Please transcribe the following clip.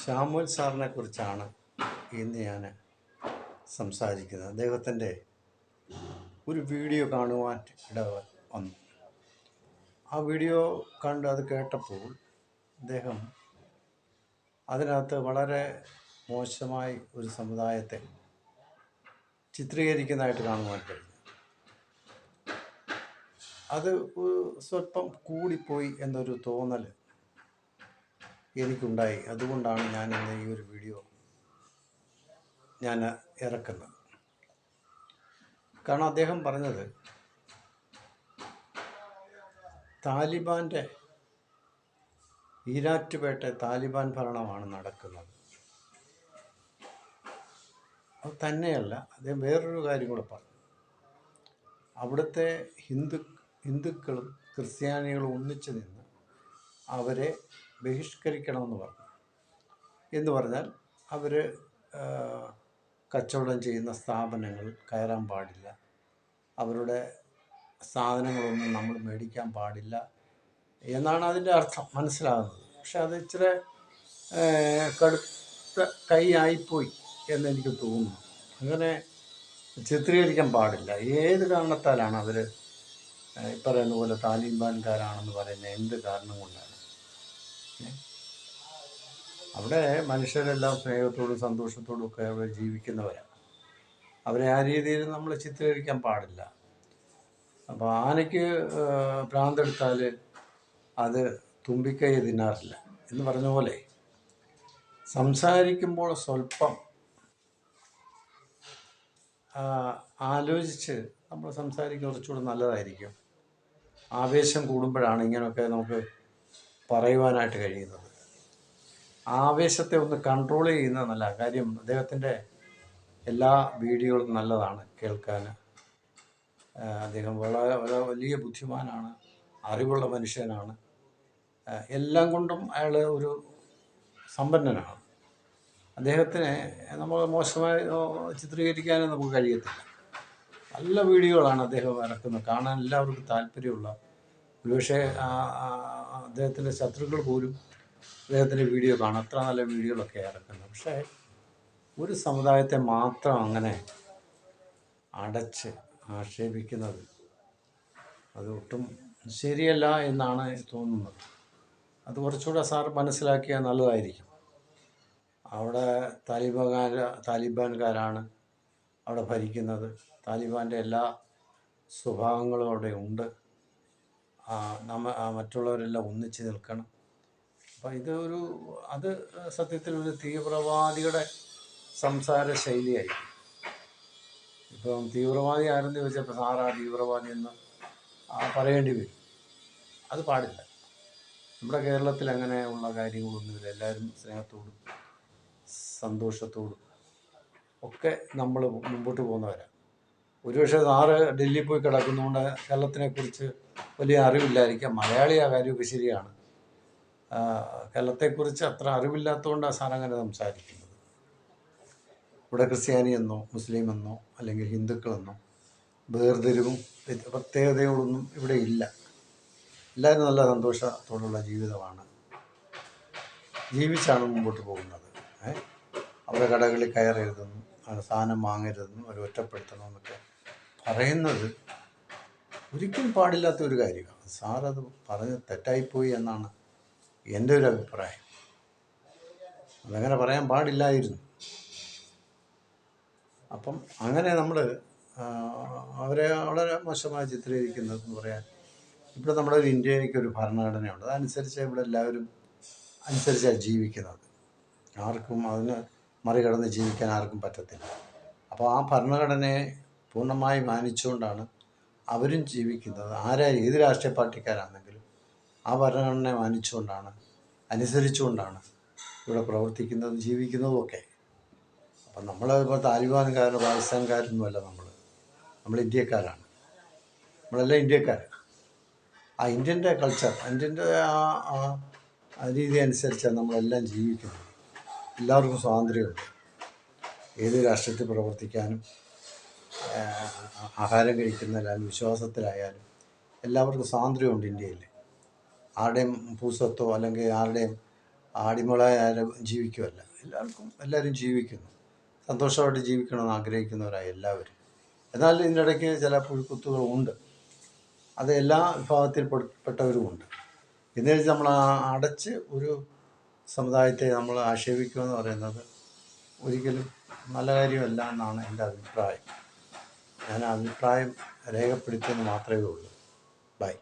ശ്യാമുൽ സാറിനെ കുറിച്ചാണ് ഇന്ന് ഞാൻ സംസാരിക്കുന്നത്. അദ്ദേഹത്തിന്റെ ഒരു വീഡിയോ കാണുവാൻ ഇട വന്നു. ആ വീഡിയോ കണ്ട് അത് കേട്ടപ്പോൾ അദ്ദേഹം അതിനകത്ത് വളരെ മോശമായി ഒരു സമുദായത്തെ ചിത്രീകരിക്കുന്നതായിട്ട് കാണുവാൻ കഴിഞ്ഞു. അത് സ്വല്പം കൂടിപ്പോയി എന്നൊരു തോന്നൽ എനിക്കുണ്ടായി. അതുകൊണ്ടാണ് ഞാൻ ഇന്ന് ഈ ഒരു വീഡിയോ ഞാൻ ഇറക്കുന്നത്. കാരണം അദ്ദേഹം പറഞ്ഞത് താലിബാന്റെ ഈരാറ്റുപേട്ട താലിബാൻ ഭരണമാണ് നടക്കുന്നത്. അത് തന്നെയല്ല അദ്ദേഹം വേറൊരു കാര്യം കൂടെ പറഞ്ഞു. അവിടുത്തെ ഹിന്ദു ഹിന്ദുക്കളും ക്രിസ്ത്യാനികളും ഒന്നിച്ചു നിന്ന് അവരെ ബഹിഷ്കരിക്കണമെന്ന് പറഞ്ഞു. എന്ന് പറഞ്ഞാൽ അവർ കച്ചവടം ചെയ്യുന്ന സ്ഥാപനങ്ങൾ കയറാൻ പാടില്ല. അവരുടെ സാധനങ്ങളൊന്നും നമ്മൾ മേടിക്കാൻ പാടില്ല എന്നാണ് അതിന്റെ അർത്ഥം മനസ്സിലാകുന്നത്. പക്ഷെ അത് ഇച്ചിരി കടുത്ത കൈ ആയിപ്പോയി എന്നെനിക്ക് തോന്നുന്നു. അങ്ങനെ ചിത്രീകരിക്കാൻ പാടില്ല. ഏത് കാരണത്താലാണ് അവർ ഇപ്പറയുന്ന പറയുന്ന പോലെ താലിബാൻകാരാണെന്ന് പറയുന്ന എന്ത് കാരണം കൊണ്ടാണ്? അവിടെ മനുഷ്യരെല്ലാം സ്നേഹത്തോടും സന്തോഷത്തോടും ഒക്കെ അവിടെ ജീവിക്കുന്നവരാണ് അവരെ ആ രീതിയിൽ നമ്മൾ ചിത്രീകരിക്കാൻ പാടില്ല. അപ്പോൾ ആനയ്ക്ക് പ്രാന്തെടുത്താൽ അത് തുമ്പിക്കൈ തിന്നാറില്ല എന്ന് പറഞ്ഞ പോലെ സംസാരിക്കുമ്പോൾ സ്വല്പം ആലോചിച്ച് നമ്മൾ സംസാരിക്കുന്ന കുറച്ചുകൂടെ നല്ലതായിരിക്കും. ആവേശം കൂടുമ്പോഴാണ് ഇങ്ങനെയൊക്കെ നമുക്ക് പറയുവാനായിട്ട് കഴിയുന്നത്. ആവേശത്തെ ഒന്ന് കൺട്രോൾ ചെയ്യുന്നത് നല്ല കാര്യം. അദ്ദേഹത്തിന്റെ എല്ലാ വീഡിയോകളും നല്ലതാണ് കേൾക്കാൻ. അദ്ദേഹം വളരെ വളരെ വലിയ ബുദ്ധിമാനാണ് അറിവുള്ള മനുഷ്യനാണ്. എല്ലാം കൊണ്ടും അയാൾ ഒരു സമ്പന്നനാണ്. അദ്ദേഹത്തിനെ നമ്മൾ മോശമായി ചിത്രീകരിക്കാനും നമുക്ക് കഴിയത്തില്ല. നല്ല വീഡിയോകളാണ് അദ്ദേഹം ഇറക്കുന്നത്. കാണാൻ എല്ലാവർക്കും താല്പര്യമുള്ള ഒരുപക്ഷെ അദ്ദേഹത്തിന്റെ ശത്രുക്കൾ പോലും അദ്ദേഹത്തിന്റെ വീഡിയോ കാണാം. അത്ര നല്ല വീഡിയോകളൊക്കെ ഇറക്കുന്നത് പക്ഷേ ഒരു സമുദായത്തെ മാത്രം അങ്ങനെ അടച്ച് ആക്ഷേപിക്കുന്നത് അത് ഒട്ടും ശരിയല്ല എന്നാണ് തോന്നുന്നത്. അത് കുറച്ചുകൂടെ സാർ മനസ്സിലാക്കിയാൽ നല്ലതായിരിക്കും. അവിടെ താലിബാൻകാർ താലിബാൻകാരാണ് അവിടെ ഭരിക്കുന്നത്. താലിബാന്റെ എല്ലാ സ്വഭാവങ്ങളും അവിടെ ഉണ്ട്. നമ്മ മറ്റുള്ളവരെല്ലാം ഒന്നിച്ച് നിൽക്കണം. അപ്പം ഇതൊരു അത് സത്യത്തിൽ ഒരു തീവ്രവാദിയുടെ സംസാര ശൈലിയായി. ഇപ്പം തീവ്രവാദി ആരെന്ന് ചോദിച്ചപ്പോൾ സാറാ തീവ്രവാദി എന്ന് പറയേണ്ടി വരും. അത് പാടില്ല. നമ്മുടെ കേരളത്തിൽ അങ്ങനെ ഉള്ള കാര്യങ്ങളൊന്നുമില്ല എല്ലാവരും സ്നേഹത്തോടും സന്തോഷത്തോടും ഒക്കെ നമ്മൾ മുമ്പോട്ട് പോകുന്നവരാണ് ഒരുപക്ഷെ സാറ് ഡൽഹിയിൽ പോയി കിടക്കുന്നതുകൊണ്ട് കേരളത്തിനെ കുറിച്ച് വലിയ അറിവില്ലായിരിക്കാം. മലയാളി ആ കാര്യമൊക്കെ ശരിയാണ്. കേരളത്തെക്കുറിച്ച് അത്ര അറിവില്ലാത്തതുകൊണ്ടാണ് സാർ അങ്ങനെ സംസാരിക്കുന്നത്. ഇവിടെ ക്രിസ്ത്യാനി എന്നോ മുസ്ലിം എന്നോ അല്ലെങ്കിൽ ഹിന്ദുക്കളെന്നോ വേർതിരിവും പ്രത്യേകതകളൊന്നും ഇവിടെ ഇല്ല. എല്ലാവരും നല്ല സന്തോഷത്തോടുള്ള ജീവിതമാണ്. ജീവിച്ചാണ് മുമ്പോട്ട് പോകുന്നത്? അവരുടെ കടകളിൽ കയറരുതെന്നും സാധനം വാങ്ങരുതെന്നും അവരെ ഒറ്റപ്പെടുത്തണമെന്നൊക്കെ പറയുന്നത് ഒരിക്കലും പാടില്ലാത്ത ഒരു കാര്യമാണ്. സാറത് പറഞ്ഞ് തെറ്റായിപ്പോയി എന്നാണ് എന്റെ ഒരു അഭിപ്രായം. അതങ്ങനെ പറയാൻ പാടില്ലായിരുന്നു. അപ്പം അങ്ങനെ നമ്മൾ അവരെ വളരെ മോശമായി ചിത്രീകരിക്കുന്നതെന്ന് പറയാൻ ഇവിടെ നമ്മുടെ ഒരു ഇന്ത്യയിലേക്ക് ഒരു ഭരണഘടനയുണ്ട്. അതനുസരിച്ച് ഇവിടെ എല്ലാവരും അനുസരിച്ചാണ് ജീവിക്കുന്നത്. ആർക്കും അതിന് മറികടന്ന് ജീവിക്കാൻ ആർക്കും പറ്റത്തില്ല. അപ്പോൾ ആ ഭരണഘടനയെ പൂർണമായി മാനിച്ചുകൊണ്ടാണ് അവരും ജീവിക്കുന്നത്. ആരാ ഏത് രാഷ്ട്രീയ പാർട്ടിക്കാരാണെങ്കിലും ആ ഭരണഘടനയെ മാനിച്ചുകൊണ്ടാണ് അനുസരിച്ചുകൊണ്ടാണ് ഇവിടെ പ്രവർത്തിക്കുന്നതും ജീവിക്കുന്നതും ഒക്കെ. അപ്പം നമ്മൾ ഇപ്പോൾ താലിബാൻകാരോ പാകിസ്ഥാൻകാരൊന്നുമല്ല നമ്മൾ നമ്മൾ ഇന്ത്യക്കാരാണ്. നമ്മളെല്ലാം ഇന്ത്യക്കാർ ആ ഇന്ത്യന്റെ കൾച്ചർ ഇന്ത്യന്റെ ആ രീതി അനുസരിച്ചാണ് നമ്മളെല്ലാം ജീവിക്കുന്നത്. എല്ലാവർക്കും സ്വാതന്ത്ര്യമുണ്ട്. ഏത് രാഷ്ട്രത്തിൽ പ്രവർത്തിക്കാനും ആഹാരം കഴിക്കുന്നതിലായാലും വിശ്വാസത്തിലായാലും എല്ലാവർക്കും സ്വാതന്ത്ര്യമുണ്ട് ഇന്ത്യയിൽ. ആരുടെയും ഭൂസ്വത്തോ അല്ലെങ്കിൽ ആരുടെയും അടിമകളായാലും ജീവിക്കുമല്ല എല്ലാവർക്കും എല്ലാവരും ജീവിക്കുന്നു. സന്തോഷമായിട്ട് ജീവിക്കണമെന്ന് ആഗ്രഹിക്കുന്നവരായ എല്ലാവരും. എന്നാൽ ഇതിനിടയ്ക്ക് ചില പുഴുക്കുത്തുകളുണ്ട് അത് എല്ലാ വിഭാഗത്തിൽ പെട്ടവരുമുണ്ട് എന്ന് വെച്ച് നമ്മൾ അടച്ച് ഒരു സമുദായത്തെ നമ്മൾ ആക്ഷേപിക്കുക എന്ന് പറയുന്നത് ഒരിക്കലും നല്ല കാര്യമല്ല എന്നാണ് എന്റെ അഭിപ്രായം. ഞാൻ അഭിപ്രായം രേഖപ്പെടുത്തിയെന്ന് മാത്രമേ ഉള്ളൂ. ബൈ.